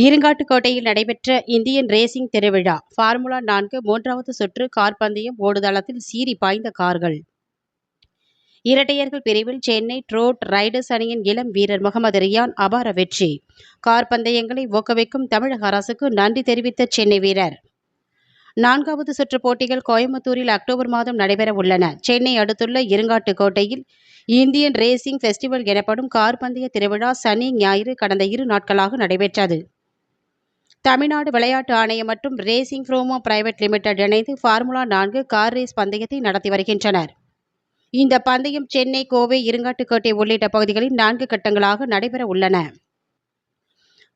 ஈரங்காட்டுக்கோட்டையில் நடைபெற்ற Indian racing திருவிழா. Formula நான்கு மூன்றாவது சுற்று கார் பந்தயம் ஓடுதளத்தில் சீறி பாய்ந்த கார்கள். இரட்டையர்கள் பிரிவில் சென்னை ட்ரோட் ரைடர்ஸ் அணியின் இளம் வீரர் முகமது ரியான் அபார வெற்றி. கார் பந்தயங்களை ஊக்குவிக்கும் தமிழக அரசுக்கு நன்றி தெரிவித்த சென்னை வீரர். நான்காவது சுற்று போட்டிகள் கோயம்புத்தூரில் அக்டோபர் மாதம் நடைபெற உள்ளன. சென்னை அடுத்துள்ள இருங்காட்டுக்கோட்டையில் இந்தியன் ரேசிங் ஃபெஸ்டிவல் எனப்படும் கார் பந்தய திருவிழா சனி ஞாயிறு கடந்த இரு நாட்களாக நடைபெற்றது. தமிழ்நாடு விளையாட்டு ஆணையம் மற்றும் ரேசிங் ஃப்ரோமோ பிரைவேட் லிமிடெட் இணைந்து ஃபார்முலா நான்கு கார் ரேஸ் பந்தயத்தை நடத்தி வருகின்றனர். இந்த பந்தயம் சென்னை கோவை இருங்காட்டுக்கோட்டை உள்ளிட்ட பகுதிகளில் நான்கு கட்டங்களாக நடைபெற உள்ளன.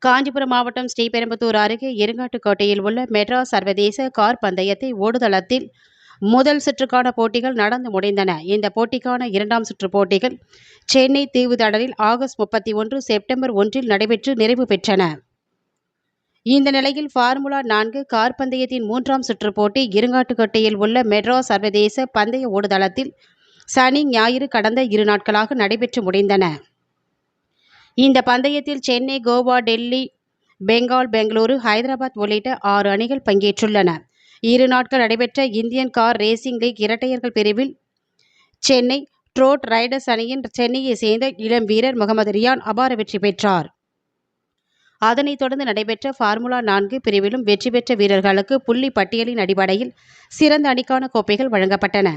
காஞ்சிபுரம் மாவட்டம் ஸ்ரீபெரும்புத்தூர் அருகே இருங்காட்டுக்கோட்டையில் உள்ள மெட்ராஸ் சர்வதேச கார் பந்தயத்தை ஓடுதளத்தில் முதல் சுற்றுக்கான போட்டிகள் நடந்து முடிந்தன. இந்த போட்டிக்கான இரண்டாம் சுற்று போட்டிகள் சென்னை தீவுதடலில் ஆகஸ்ட் முப்பத்தி ஒன்று செப்டம்பர் ஒன்றில் நடைபெற்று நிறைவு பெற்றன. இந்த நிலையில் ஃபார்முலா நான்கு கார் பந்தயத்தின் மூன்றாம் சுற்று போட்டி இருங்காட்டுக்கோட்டையில் உள்ள மெட்ராஸ் சர்வதேச பந்தய ஓடுதளத்தில் சனி ஞாயிறு கடந்த இரு நாட்களாக நடைபெற்று முடிந்தன. இந்த பந்தயத்தில் சென்னை கோவா டெல்லி பெங்கால் பெங்களூரு ஹைதராபாத் உள்ளிட்ட ஆறு அணிகள் பங்கேற்றுள்ளன. இரு நாட்கள் நடைபெற்ற இந்தியன் கார் ரேசிங் லீக் இரட்டையர்கள் பிரிவில் சென்னை ட்ரோட் ரைடர்ஸ் அணியின் சென்னையை சேர்ந்த இளம் வீரர் முகமது ரியான் அபார வெற்றி பெற்றார். அதனைத் தொடர்ந்து நடைபெற்ற ஃபார்முலா நான்கு பிரிவிலும் வெற்றி பெற்ற வீரர்களுக்கு புள்ளி பட்டியலின் அடிப்படையில் சிறந்த அணிக்கான கோப்பைகள் வழங்கப்பட்டன.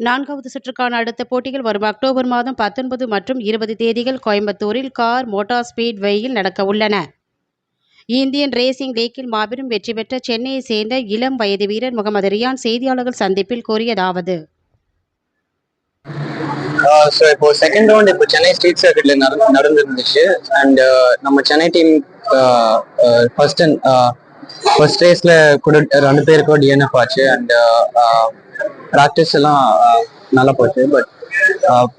நான்காவது சுற்றுக்கான அடுத்த போட்டிகள் வரும் அக்டோபர் மாதம் பத்தொன்பது மற்றும் இருபது தேதிகள் கோயம்புத்தூரில் கார் மோட்டார் ஸ்பீட் வேயில் நடக்க உள்ளன. இந்தியன் ரேசிங் லீக்கில் மாபெரும் வெற்றி பெற்ற சென்னையை சேர்ந்த இளம் வயது வீரர் முகமது ரியான் செய்தியாளர்கள் சந்திப்பில் கூறியதாவது Uh, ஸோ இப்போ செகண்ட் ரவுண்ட் இப்போ சென்னை ஸ்ட்ரீட் சர்க்கிட்ல நடந்துருந்துச்சு. அண்ட் uh, நம்ம Chennai team first and first ரேஸ்ல கூட ரெண்டு பேருக்கும் டிஎன்எஃப் ஆச்சு. அண்ட் ப்ராக்டிஸ் uh, எல்லாம் நல்லா போச்சு. பட்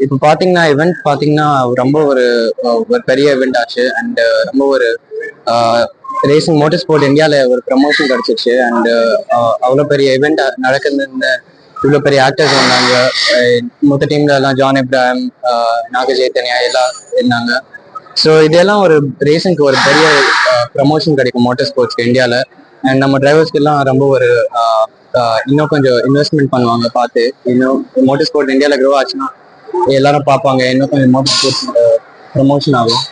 இப்போ பார்த்தீங்கன்னா இவெண்ட் பார்த்தீங்கன்னா ரொம்ப ஒரு ஒரு பெரிய இவெண்ட் ஆச்சு. அண்ட் ரொம்ப ஒரு ரேசிங் மோட்டர் ஸ்போர்ட் இந்தியாவில் ஒரு ப்ரமோஷன் கிடச்சிச்சு. அண்ட் அவ்வளோ பெரிய இவெண்ட் நடக்குதுன்னு இவ்வளோ பெரிய ஆக்டர்ஸ் வந்தாங்க. மொத்த டீம்ல எல்லாம் ஜான் இப்ராஹிம் நாக சைத்தன்யா எல்லாம் இருந்தாங்க. ஸோ இதெல்லாம் ஒரு ரேசனுக்கு ஒரு பெரிய ப்ரமோஷன் கிடைக்கும் மோட்டர் ஸ்போர்ட்ஸ்க்கு இந்தியாவில் அண்ட் நம்ம டிரைவர்ஸ்க்கு எல்லாம் ரொம்ப ஒரு இன்னும் கொஞ்சம் இன்வெஸ்ட்மெண்ட் பண்ணுவாங்க பார்த்து. இன்னும் மோட்டர் ஸ்போர்ட் இந்தியாவில் க்ரோ ஆச்சுன்னா எல்லாரும் பார்ப்பாங்க. இன்னும் கொஞ்சம் மோட்டர் ஸ்போர்ட்ஸ் ப்ரமோஷன் ஆகும்.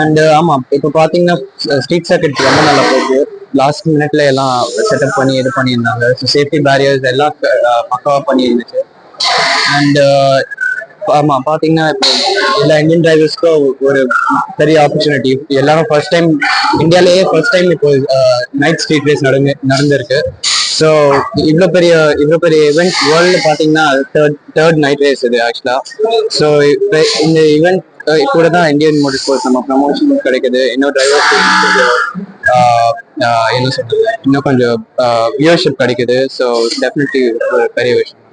அண்ட் uh, ஆமாம் இப்போ பார்த்தீங்கன்னா ஸ்ட்ரீட் சர்க்கிட் ரொம்ப நல்லா போகுது. லாஸ்ட் மினிட்ல எல்லாம் செட்டப் பண்ணி இது பண்ணியிருந்தாங்க. ஸோ சேஃப்டி பேரியர்ஸ் எல்லாம் பக்காவாக பண்ணியிருந்துச்சு. அண்ட் ஆமாம் பார்த்தீங்கன்னா இப்போ எல்லா இந்தியன் டிரைவர்ஸ்க்கும் ஒரு பெரிய ஆப்பர்ச்சுனிட்டி எல்லாரும் ஃபர்ஸ்ட் டைம் இந்தியாலேயே ஃபர்ஸ்ட் டைம் இப்போ நைட் ஸ்ட்ரீட் ரேஸ் நடந்து நடந்திருக்கு. ஸோ இவ்வளோ பெரிய இவ்வளோ பெரிய இவெண்ட் வேர்ல்டு பார்த்தீங்கன்னா தேர்ட் தேர்ட் நைட் ரேஸ் இது ஆக்சுவலாக ஸோ இந்த இவெண்ட் கூட தான் இந்தியன் மோட்டர் ஸ்போர்ட்ஸ் நம்ம ப்ரமோஷன் கிடைக்குது. இன்னும் டிரைவர்ஸ் ஆஹ், என்ன சொல்றது? இன்னும் கொஞ்சம் வியூவர்ஷிப் கிடைக்குது. ஸோ டெஃபினெட்லி ஒரு பெரிய விஷயம்.